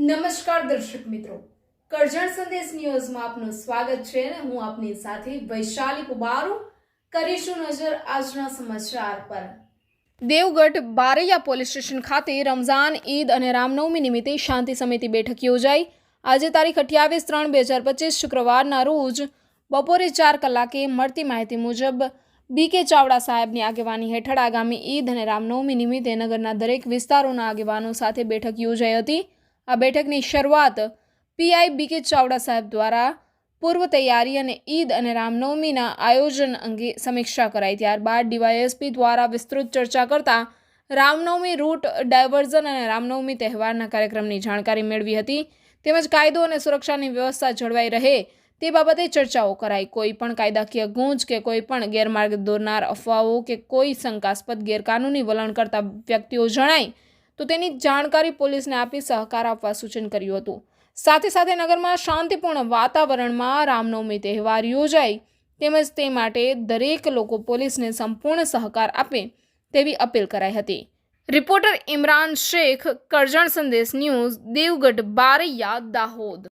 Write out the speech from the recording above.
નમસ્કાર દર્શક મિત્રો. કરજણ સંદેશ ન્યૂઝમાં આપનું સ્વાગત છે અને હું આપની સાથે વૈશાલી કુબારુ કરીશું નજર આજના સમાચાર પર. દેવગઢ બારૈયા પોલીસ સ્ટેશન ખાતે રમઝાન, ઈદ અને રામનવમી નિમિત્તે શાંતિ સમિતિ બેઠક યોજાઈ. આજે તારીખ અઠ્યાવીસ ત્રણ બે હજાર પચીસ શુક્રવારના રોજ બપોરે ચાર કલાકે મળતી માહિતી મુજબ બી કે ચાવડા સાહેબની આગેવાની હેઠળ આગામી ઈદ અને રામનવમી નિમિત્તે નગરના દરેક વિસ્તારોના આગેવાનો સાથે બેઠક યોજાઈ હતી. આ બેઠકની શરૂઆત પીઆઈ બી કે ચાવડા સાહેબ દ્વારા પૂર્વ તૈયારી અને ઈદ અને રામનવમીના આયોજન અંગે સમીક્ષા કરાઈ. ત્યારબાદ ડીવાયએસપી દ્વારા વિસ્તૃત ચર્ચા કરતા રામનવમી રૂટ ડાયવર્ઝન અને રામનવમી તહેવારના કાર્યક્રમની જાણકારી મેળવી હતી. તેમજ કાયદો અને સુરક્ષાની વ્યવસ્થા જળવાઈ રહે તે બાબતે ચર્ચાઓ કરાઈ. કોઈ પણ કાયદાકીય ગૂંચ કે કોઈ પણ ગેરમાર્ગ દોરનાર અફવાઓ કે કોઈ શંકાસ્પદ ગેરકાનૂની વલણ કરતા વ્યક્તિઓ જણાય તો તેની જાણકારી પોલીસને આપી સહકાર આપવા સૂચન કર્યું હતું. સાથે સાથે નગરમાં શાંતિપૂર્ણ વાતાવરણમાં રામનવમી તહેવાર યોજાય તેમજ તે માટે દરેક લોકો પોલીસને સંપૂર્ણ સહકાર આપે તેવી અપીલ કરાઈ હતી. રિપોર્ટર ઇમરાન શેખ, કરજણ સંદેશ ન્યૂઝ, દેવગઢ બારૈયા, દાહોદ.